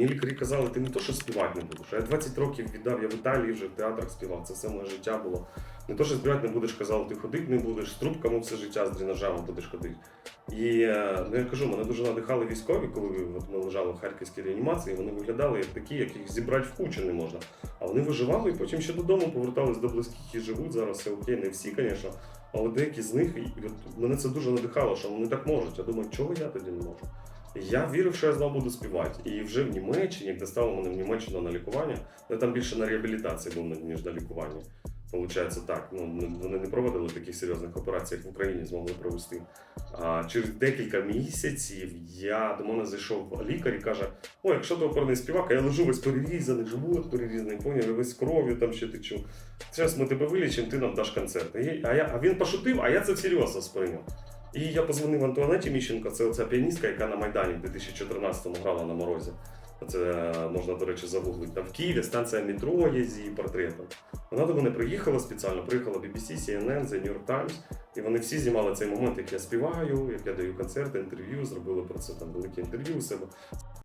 мені лікарі казали, ти не то, що співати не будеш. Я 20 років віддав, я в Італії вже в театрах співав, це все моє життя було. Не то, що співати не будеш, казали, ти ходити не будеш, з трубками все життя, з дренажами будеш ходити. І е, ну, я кажу, мене дуже надихали військові, коли ми лежали в харківській реанімації, вони виглядали як такі, яких зібрати в кучу не можна. А вони виживали і потім ще додому повертались до близьких і живуть. Зараз все окей, не всі, звісно. Але деякі з них, і от мене це дуже надихало, що вони так можуть. Я думаю, чого я тоді не можу? Я вірив, що я знову буду співати. І вже в Німеччині, як доставили мене в Німеччину на лікування, я там більше на реабілітації був, ніж на лікуванні. Получається так. Ну, вони не проводили таких серйозних операцій, як в Україні змогли провести. А через декілька місяців я до мене зайшов лікар і каже: О, якщо ти оперний співак, я лежу весь перерізаний, живот перерізаний, поняв, весь кров'ю там ще течу. Зараз ми тебе вилічимо, ти нам даш концерт. А, я, а він пошутив, а я це всерйоз сприйняв. І я позвонив Антуанеті Міщенко, це оця піаністка, яка на Майдані в 2014-му грала на морозі. Це е, можна, до речі, загуглити. Там в Києві станція метро є з її портретом. Вона до мене приїхала спеціально, приїхала BBC, CNN, The New York Times, і вони всі знімали цей момент, як я співаю, як я даю концерти, інтерв'ю, зробили про це там велике інтерв'ю у себе.